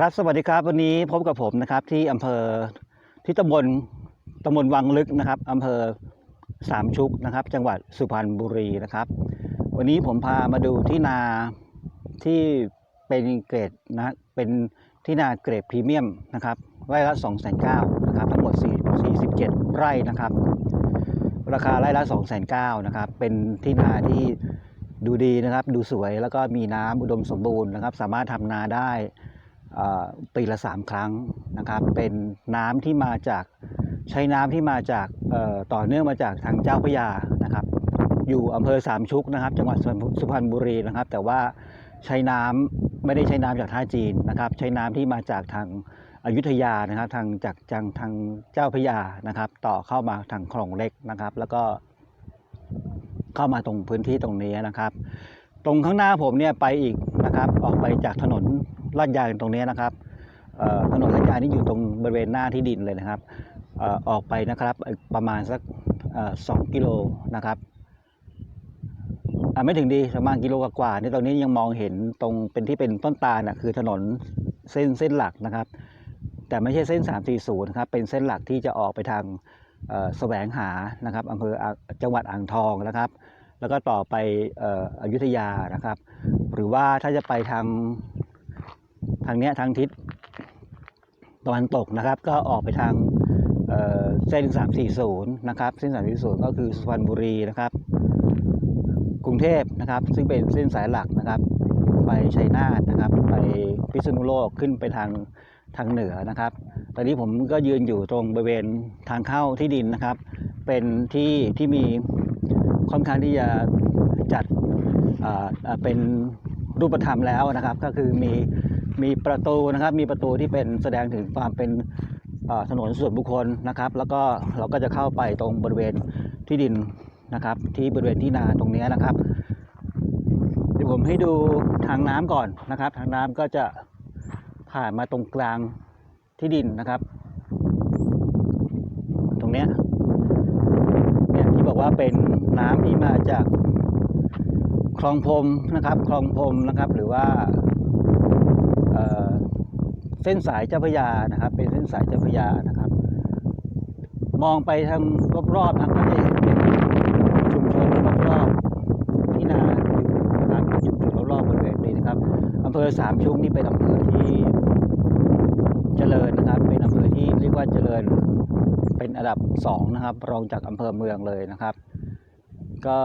ครับสวัสดีครับวันนี้พบกับผมนะครับ ที่อำเภอที่ตำบลตำบลวังลึกนะครับอำเภอสามชุกนะครับ จังหวัดสุพรรณบุรีนะครับ วันนี้ผมพามาดูที่นาที่เป็นเกรดนะเป็นที่นาเกรดพรีเมียมนะครับไร่ละ2 9 0 0 0นะครับทั้งหมด4 47 ไร่นะครับ ราคาไร่ละ2 9 0 0 0นะครับเป็นที่นาที่ดูดีนะครับ ดูสวยแล้วก็มีน้ำอุดมสมบูรณ์นะครับ สามารถทำนาได้ ปีละสามครั้งนะครับ เป็นน้ำที่มาจากใช้น้ำที่มาจากต่อเนื่องมาจากทางเจ้าพระยานะครับ อยู่อำเภอสามชุกนะครับ จังหวัดสุพรรณบุรีนะครับ แต่ว่าใช้น้ำไม่ได้ใช้น้ำจากท่าจีนนะครับ ใช้น้ำที่มาจากทางอยุธยานะครับ ทางจากจังทางเจ้าพระยานะครับ ต่อเข้ามาทางคลองเล็กนะครับ แล้วก็เข้ามาตรงพื้นที่ตรงนี้นะครับ ตรงข้างหน้าผมเนี่ยไปอีกนะครับ ออกไปจากถนน ลาดยางตรงนี้นะครับถนนลาดยางนี่อยู่ตรงบริเวณหน้าที่ดินเลยนะครับออกไปนะครับประมาณสักสองกิโลนะครับไม่ถึงดีประมาณกิโลกว่าๆนี่ตรงนี้ยังมองเห็นตรงเป็นที่เป็นต้นตาลน่ะคือถนนเส้นเส้นหลักนะครับ แต่ไม่ใช่เส้น 340นะครับเป็นเส้นหลักที่จะออกไปทางแสวงหานะครับอำเภอจังหวัดอ่างทองนะครับ แล้วก็ต่อไปอยุธยานะครับ หรือว่าถ้าจะไปทาง ทางเนี้ยทางทิศตะวันตกนะครับ ก็ออกไปทางเส้น 340 นะครับ เส้น 340 ก็คือสุพรรณบุรีนะครับ กรุงเทพนะครับ ซึ่งเป็นเส้นสายหลักนะครับ ไปชัยนาทนะครับ ไปพิษณุโลกขึ้นไปทางทางเหนือนะครับ ตอนนี้ผมก็ยืนอยู่ตรงบริเวณทางเข้าที่ดินนะครับ เป็นที่ที่มีค่อนข้างที่จะจัดเป็นรูปธรรมแล้วนะครับ ก็คือมี มีประตูนะครับ มีประตูที่เป็นแสดงถึงความเป็นถนนส่วนบุคคลนะครับ แล้วก็เราก็จะเข้าไปตรงบริเวณที่ดินนะครับ ที่บริเวณที่นาตรงนี้นะครับเดี๋ยวผมให้ดูทางน้ำก่อนนะครับ ทางน้ำก็จะผ่านมาตรงกลางที่ดินนะครับ ตรงเนี้ยเนี่ยที่บอกว่าเป็นน้ำที่มาจากคลองพรมนะครับ คลองพรมนะครับ หรือว่า เส้นสายเจ้าพยานะครับ เป็นเส้นสายเจ้าพยานะครับ มองไปทางรอบๆนะครับก็จะเห็นเป็นชุมชนรอบๆที่นาอยู่นะครับชุมชนรอบๆบริเวณนี้นะครับอำเภอสามชุกนี่เป็นอำเภอที่เจริญนะครับ เป็นอำเภอที่เรียกว่าเจริญเป็นอันดับสองนะครับ รองจากอำเภอเมืองเลยนะครับ ก็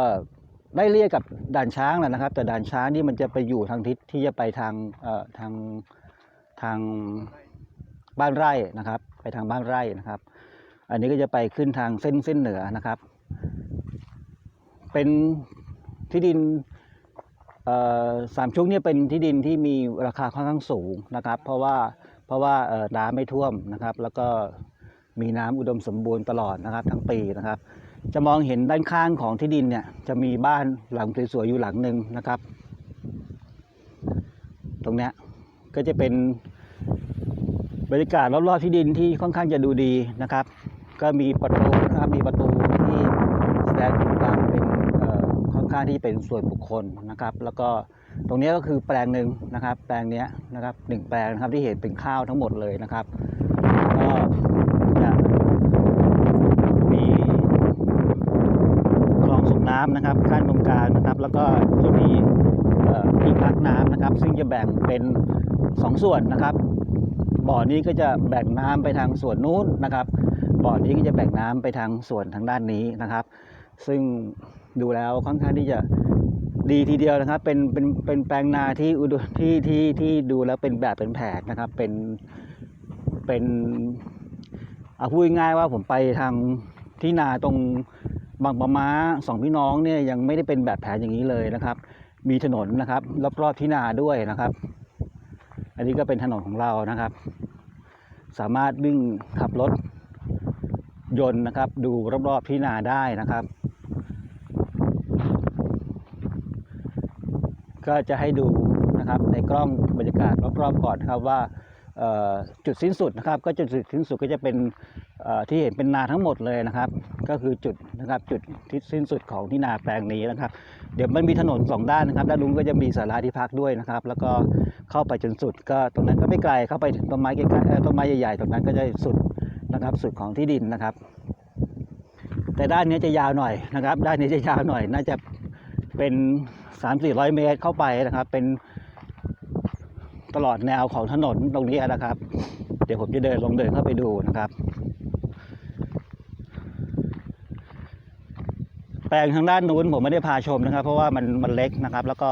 ได้เรียกกับด่านช้างแหละนะครับ แต่ด่านช้างนี่มันจะไปอยู่ทางทิศที่จะไปทางเอ่อทาง ทางบ้านไร่นะครับ ไปทางบ้านไร่นะครับ อันนี้ก็จะไปขึ้นทางเส้นเส้นเหนือนะครับ เป็นที่ดินสามชุกเนี่ยเป็นที่ดินที่มีราคาค่อนข้างสูงนะครับ เพราะว่าเพราะว่าน้ำไม่ท่วมนะครับ แล้วก็มีน้ำอุดมสมบูรณ์ตลอดนะครับ ทั้งปีนะครับ จะมองเห็นด้านข้างของที่ดินเนี่ยจะมีบ้านหลังสวยๆอยู่หลังหนึ่งนะครับ ตรงเนี้ยก็จะเป็น บรรยากาศรอบๆที่ดินที่ค่อนข้างจะดูดีนะครับ ก็มีประตูนะครับมีประตูที่แสดงถึงความเป็นค่อนข้างที่เป็นส่วนบุคคลนะครับ แล้วก็ตรงนี้ก็คือแปลงหนึ่งนะครับ แปลงนี้นะครับหนึ่งแปลงนะครับที่เห็นเป็นข้าวทั้งหมดเลยนะครับก็จะมีคลองส่งน้ำนะครับกั้นตรงกลางนะครับ แล้วก็จะมีที่พักน้ำนะครับ ซึ่งจะแบ่งเป็นสองส่วนนะครับ บ่อนี้ก็จะแบ่งน้ำไปทางส่วนนู้นนะครับ บ่อนี้ก็จะแบ่งน้ำไปทางส่วนทางด้านนี้นะครับ ซึ่งดูแล้วค่อนข้างที่จะดีทีเดียวนะครับ เป็นเป็นเป็นแปลงนาที่อุดที่ที่ที่ดูแล้วเป็นแบบเป็นแผนนะครับ เป็นเป็นเอาพูดง่ายว่าผมไปทางที่นาตรงบางปะม้าสองพี่น้องเนี่ยยังไม่ได้เป็นแบบแผนอย่างนี้เลยนะครับ มีถนนนะครับรอบๆที่นาด้วยนะครับ อันนี้ก็เป็นถนนของเรานะครับ สามารถวิ่งขับรถยนต์นะครับ ดูรอบๆที่นาได้นะครับ ก็จะให้ดูนะครับในกล้องบรรยากาศรอบๆก่อนนะครับว่าจุดสิ้นสุดนะครับ ก็จุดสิ้นสุดก็จะเป็น ที่เห็นเป็นนาทั้งหมดเลยนะครับ ก็คือจุดนะครับจุดที่สิ้นสุดของที่นาแปลงนี้นะครับ เดี๋ยวมันมีถนนสองด้านนะครับด้านนู้นก็จะมีศาลาที่พักด้วยนะครับ แล้วก็เข้าไปจนสุดก็ตรงนั้นก็ไม่ไกลเข้าไปถึงต้นไม้ใกล้ๆต้นไม้ใหญ่ๆตรงนั้นก็จะสุดนะครับสุดของที่ดินนะครับ แต่ด้านนี้จะยาวหน่อยนะครับ ด้านนี้จะยาวหน่อยน่าจะเป็น3 4 0 0 เมตรเข้าไปนะครับ เป็นตลอดแนวของถนนตรงนี้นะครับ เดี๋ยวผมจะเดินลงเดินเข้าไปดูนะครับ แปลงทางด้านนู้นผมไม่ได้พาชมนะครับ เพราะว่ามันมันเล็กนะครับ แล้วก็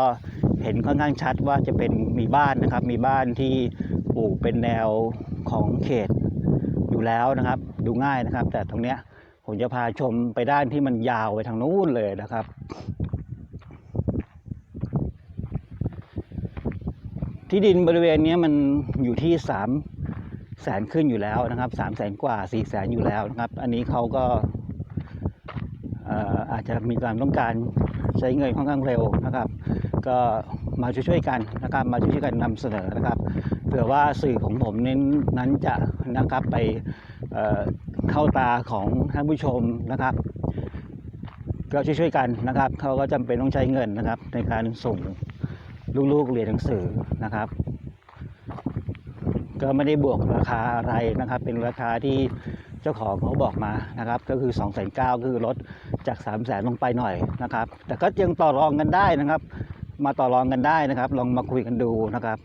เห็นค่อนข้างชัดว่าจะเป็นมีบ้านนะครับ มีบ้านที่ปลูกเป็นแนวของเขตอยู่แล้วนะครับ ดูง่ายนะครับ แต่ตรงเนี้ยผมจะพาชมไปด้านที่มันยาวไปทางนู้นเลยนะครับที่ดินบริเวณเนี้ยมันอยู่ที่สามแสนขึ้นอยู่แล้วนะครับสามแสนกว่าสี่แสนอยู่แล้วนะครับ อันนี้เขาก็ อาจจะมีความต้องการใช้เงินค่อนข้างเร็วนะครับ ก็มาช่วยๆกันนะครับ มาช่วยๆกันนำเสนอนะครับเผื่อว่าสื่อของผมเน้นนั้นจะนะครับไปเเข้าตาของท่านผู้ชมนะครับ ก็ช่วยๆกันนะครับเขาก็จำเป็นต้องใช้เงินนะครับ ในการส่งลูกๆเรียนหนังสือนะครับ ก็ไม่ได้บวกราคาอะไรนะครับ เป็นราคาที่เจ้าของเขาบอกมานะครับ ก็คือ2องแสนเก้าคือลด จาก3ามแสนลงไปหน่อยนะครับ แต่ก็ยังต่อรองกันได้นะครับ มาต่อรองกันได้นะครับ ลองมาคุยกันดูนะครับ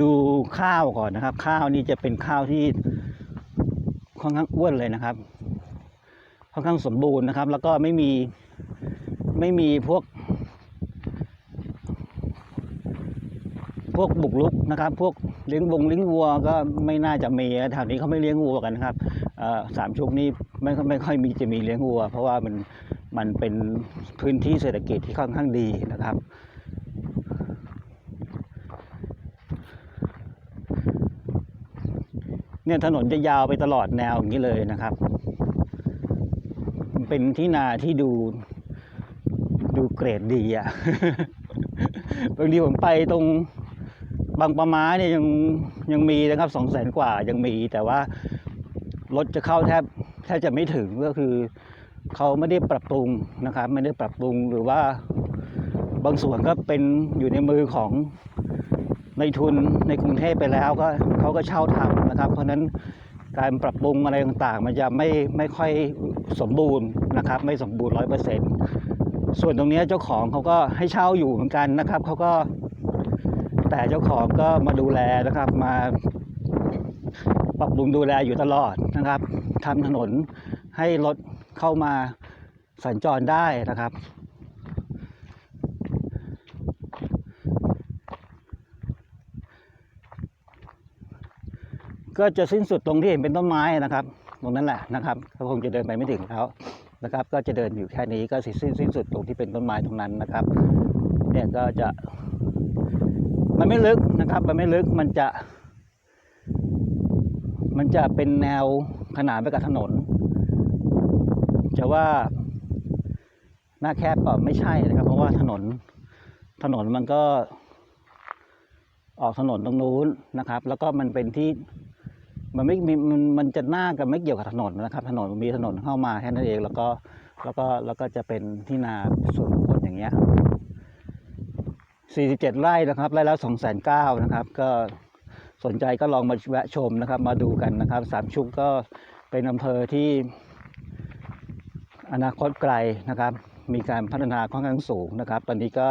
ดูข้าวก่อนนะครับ ข้าวนี่จะเป็นข้าวที่ค่อนข้างอ้วนเลยนะครับ ค่อนข้างสมบูรณ์นะครับ แล้วก็ไม่มีไม่มีพวก พวกบุกรุกนะครับ พวกเลี้ยงวงเลี้ยงวัวก็ไม่น่าจะมีแถวนี้เขาไม่เลี้ยงวัวกันนะครับ สามชุกนี้ไม่ไม่ค่อยมีจะมีเลี้ยงวัว เพราะว่ามันมันเป็นพื้นที่เศรษฐกิจที่ค่อนข้างดีนะครับ เนี่ยถนนจะยาวไปตลอดแนวอย่างนี้เลยนะครับ เป็นที่นาที่ดูดูเกรดดีอะบางทีผมไปตรงบางปะม้าเนี่ยยังยังมีนะครับสองแสนกว่ายังมีแต่ว่า รถจะเข้าแทบแทบจะไม่ถึงก็คือเขาไม่ได้ปรับปรุงนะครับ ไม่ได้ปรับปรุงหรือว่าบางส่วนก็เป็นอยู่ในมือของในทุนในกรุงเทพไปแล้วก็เขาก็เช่าทำนะครับ เพราะนั้นการปรับปรุงอะไรต่างๆ มันจะไม่ไม่ค่อยสมบูรณ์นะครับ ไม่สมบูรณ์ร้อยเปอร์เซ็นต์ส่วนตรงนี้เจ้าของเขาก็ให้เช่าอยู่เหมือนกันนะครับเขาก็แต่เจ้าของก็มาดูแลนะครับ มา ปรับปรุงดูแลอยู่ตลอดนะครับทำถนนให้รถเข้ามาสัญจรได้นะครับก็จะสิ้นสุดตรงที่เห็นเป็นต้นไม้นะครับ ตรงนั้นแหละนะครับก็คงจะเดินไปไม่ถึงแล้วนะครับ ก็จะเดินอยู่แค่นี้ก็สิ้นสิ้นสุดตรงที่เป็นต้นไม้ตรงนั้นนะครับ เนี่ยก็จะ มันไม่ลึกนะครับ มันไม่ลึกมันจะ มันจะเป็นแนวขนานไปกับถนน จะว่าหน้าแคบก็ไม่ใช่นะครับ เพราะว่าถนนถนนมันก็ ออกถนนตรงนู้นนะครับ แล้วก็มันเป็นที่มันไม่มีมันมันจะหน้ากับไม่เกี่ยวกับถนนนะครับ ถนนมันมีถนนเข้ามาแค่นั้นเอง แล้วก็แล้วก็แล้วก็จะเป็นที่นาส่วนบุคคลอย่างเงี้ย47ไร่นะครับไร่ละ2 9 0 0 0นะครับ ก็ สนใจก็ลองมาแวะชมนะครับ มาดูกันนะครับ สามชุกก็เป็นอำเภอที่อนาคตไกลนะครับ มีการพัฒนาค่อนข้างสูงนะครับ ตอนนี้ก็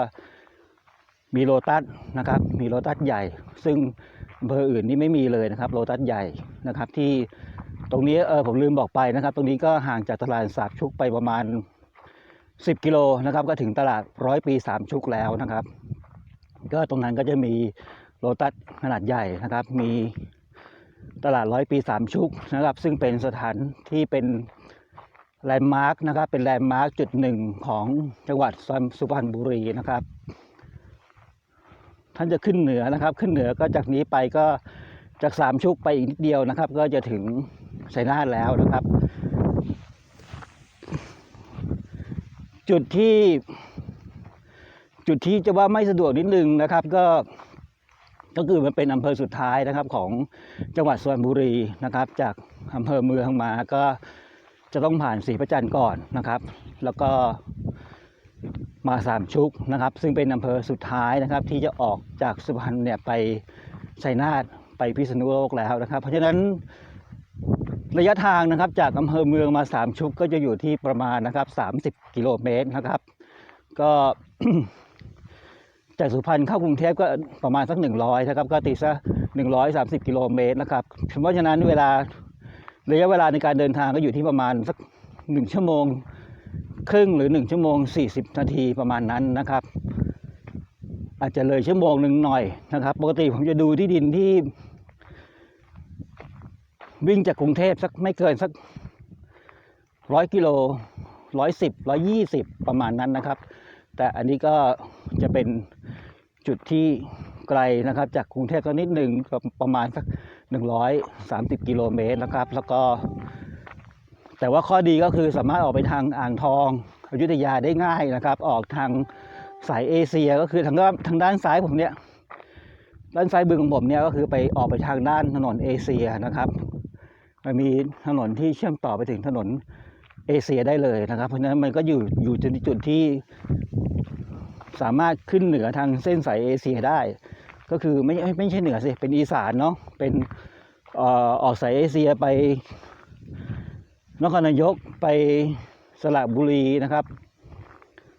มีโลตัสนะครับ มีโลตัสใหญ่ ซึ่งอำเภออื่นนี่ไม่มีเลยนะครับ โลตัสใหญ่นะครับ ที่ตรงนี้เออผมลืมบอกไปนะครับ ตรงนี้ก็ห่างจากตลาดสามชุกไปประมาณ 10 กิโลนะครับ ก็ถึงตลาดร้อยปีสามชุกแล้วนะครับ ก็ตรงนั้นก็จะมี โลตัสขนาดใหญ่นะครับ มีตลาดร้อยปีสามชุกนะครับ ซึ่งเป็นสถานที่เป็นแลนด์มาร์กนะครับ เป็นแลนด์มาร์กจุดหนึ่งของจังหวัดสุพรรณบุรีนะครับ ท่านจะขึ้นเหนือนะครับ ขึ้นเหนือก็จากนี้ไปก็จากสามชุกไปอีกนิดเดียวนะครับ ก็จะถึงชัยนาทแล้วนะครับ จุดที่จุดที่จะว่าไม่สะดวกนิดนึงนะครับ ก็ ก็คือมันเป็นอำเภอสุดท้ายนะครับของจังหวัดสุพรรณบุรีนะครับ จากอำเภอเมืองมาก็จะต้องผ่านศรีประจันทร์ก่อนนะครับ แล้วก็มาสามชุกนะครับ ซึ่งเป็นอำเภอสุดท้ายนะครับ ที่จะออกจากสุพรรณเนี่ยไปชัยนาทไปพิษณุโลกแล้วนะครับ เพราะฉะนั้นระยะทางนะครับจากอำเภอเมืองมาสามชุกก็จะอยู่ที่ประมาณนะครับส30 กิโลเมตรนะครับ ก็ จากสุพรรณเข้ากรุงเทพก็ประมาณสักหนึ่งร้อยนะครับก็ตีซะหนึ่งร้อยสามสิบกิโลเมตรนะครับเพราะฉะนั้นเวลาระยะเวลาในการเดินทางก็อยู่ที่ประมาณสักหนึ่งชั่วโมงครึ่งหรือหนึ่งชั่วโมงสี่สิบนาทีประมาณนั้นนะครับ อาจจะเลยชั่วโมงหนึ่งหน่อยนะครับ ปกติผมจะดูที่ดินที่ วิ่งจากกรุงเทพสักไม่เกินสักร้อยกิโลร้อยสิบร้อยยี่สิบประมาณนั้นนะครับ แต่อันนี้ก็จะเป็นจุดที่ไกลนะครับ จากกรุงเทพสักนิดหนึ่งประมาณสักหนึ่งร้อยสามสิบกิโลเมตรนะครับ แล้วก็ แต่ว่าข้อดีก็คือสามารถออกไปทางอ่างทองอยุธยาได้ง่ายนะครับ ออกทางสายเอเชียก็คือทางด้านทางด้านซ้ายผมเนี่ยด้านซ้ายบึงของผมเนี่ยก็คือไปออกไปทางด้านถนนเอเชียนะครับมันมีถนนที่เชื่อมต่อไปถึงถนนเอเชียได้เลยนะครับ เพราะฉะนั้นมันก็อยู่อยู่ในจุดที่ สามารถขึ้นเหนือทางเส้นสายเอเชียได้ ก็คือไม่ไม่ใช่เหนือสิเป็นอีสานเนาะเป็นออกสายเอเชียไปนครนายกไปสระบุรีนะครับ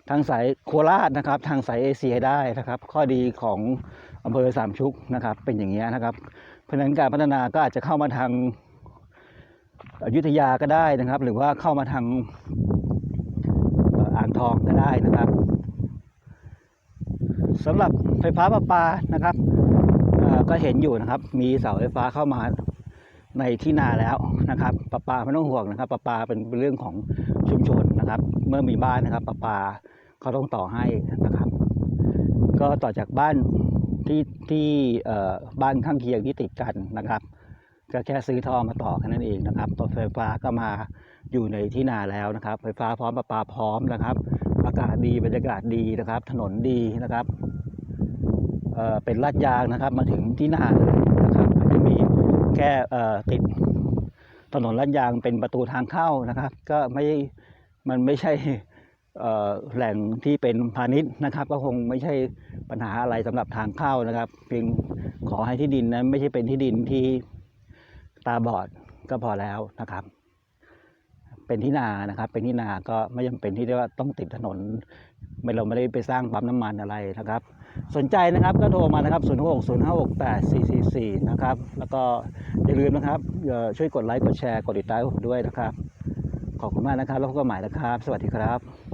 ทางสายโคราชนะครับ ทางสายเอเชียได้นะครับ ข้อดีของอำเภอสามชุกนะครับ เป็นอย่างนี้นะครับ เพราะฉะนั้นการพัฒนาก็อาจจะเข้ามาทางอยุธยาก็ได้นะครับ หรือว่าเข้ามาทางอ่างทองก็ได้นะครับ สำหรับไฟฟ้าประปานะครับก็เห็นอยู่นะครับ มีเสาไฟฟ้าเข้ามาในที่นาแล้วนะครับประปาไม่ต้องห่วงนะครับประปาเป็นเรื่องของชุมชนนะครับ เมื่อมีบ้านนะครับประปาเขาต้องต่อให้นะครับ ก็ต่อจากบ้านที่ที่บ้านข้างเคียงที่ติดกันนะครับก็แค่ซื้อท่อมาต่อแค่นั้นเองนะครับตัวไฟฟ้าก็มาอยู่ในที่นาแล้วนะครับ ไฟฟ้าพร้อมประปาพร้อมนะครับ อากาศดีบรรยากาศดีนะครับ ถนนดีนะครับ เป็นลาดยางนะครับ มาถึงที่นาเลยนะครับอาจจะมีแค่อ่อติดถนนลาดยางเป็นประตูทางเข้านะครับ ก็ไม่มันไม่ใช่อ่อแหล่งที่เป็นพาณิชย์นะครับ ก็คงไม่ใช่ปัญหาอะไรสำหรับทางเข้านะครับ เพียงขอให้ที่ดินนั้นไม่ใช่เป็นที่ดินที่ตาบอดก็พอแล้วนะครับ เป็นที่นานะครับ เป็นที่นาก็ไม่จำเป็นที่จะว่าต้องติดถนนไม่เราไม่ได้ไปสร้างปั๊มน้ำมันอะไรนะครับ สนใจนะครับก็โทรมานะครับ 0 6 0 5 6 8 4 4 4 นะครับ แล้วก็อย่าลืมนะครับช่วยกดไลค์ กดแชร์ กดติดตามผมด้วยนะครับ ขอบคุณมากนะครับ แล้วพบกันใหม่นะครับ สวัสดีครับ